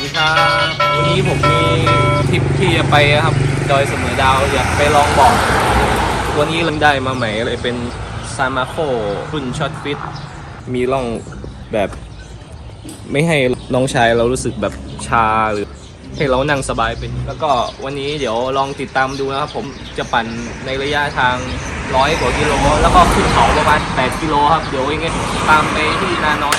วัสดีครับ วันนี้ผมมีทริปที่จะไปครับ ดอยเสมอดาวอยากไปลองบอก วันนี้เริ่มได้มาใหม่เลยเป็นซามาโครุ่นช็อตฟิต มีร่องแบบ ไม่ให้น้องชายเรารู้สึกแบบชาหรือ ให้เรานั่งสบายเป็น แล้วก็วันนี้เดี๋ยวลองติดตามดูนะครับ ผมจะปั่นในระยะทางร้อยกว่ากิโล แล้วก็ขึ้นเขาประมาณ 8 กิโลครับ เดี๋ยวยังไงตามไปที่นาน้อย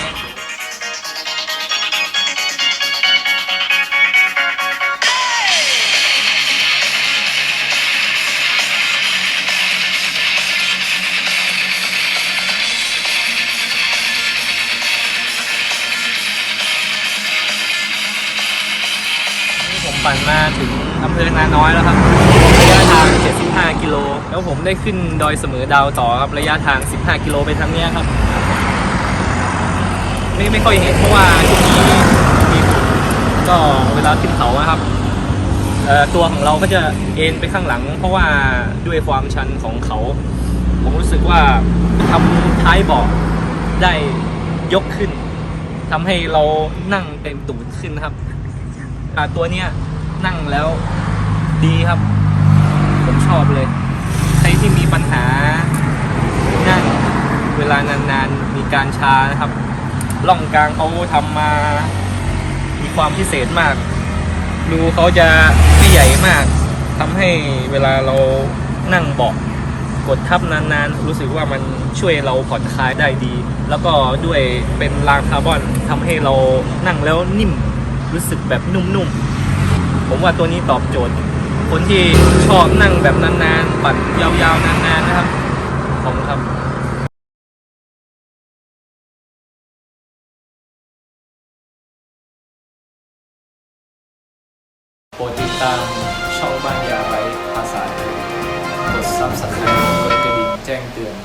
ปั่นมาถึงอำเภอนาน้อยแล้วครับระยะทาง 75 กิโล แล้วผมได้ขึ้นดอยเสมอดาวต่อครับระยะทาง 15 กิโลไปทางเนี้ยครับ ไม่ไม่ค่อยเห็นเพราะว่าช่วงนี้มีก็เวลาขึ้นเขาอะครับตัวของเราก็จะเอ็นไปข้างหลัง เพราะว่าด้วยความชันของเขา ผมรู้สึกว่าทำท้ายเบาะได้ยกขึ้นทำให้เรานั่งเต็มตูดขึ้นครับตัวเนี้ย นั่งแล้วดีครับ ผมชอบเลย ใครที่มีปัญหานั่งเวลานานๆ มีการชานะครับล่องกลางเขาทำมา มีความพิเศษมากรูเขาจะไม่ใหญ่มากทำให้เวลาเรานั่งเบาะกดทับนานๆ รู้สึกว่ามันช่วยเราผ่อนคลายได้ดี แล้วก็ด้วยเป็นรางคาร์บอนทำให้เรานั่งแล้วนิ่ม รู้สึกแบบนุ่มๆ ผมว่าตัวนี้ตอบโจทย์ คนที่ชอบนั่งแบบนานๆ ปั่นยาวๆ นานๆ นะครับผมครับโปรดติดตามช่องบ้านยาไร้ภาษาไทยกดซับสไครต์กดกระดิ่งแจ้งเตือน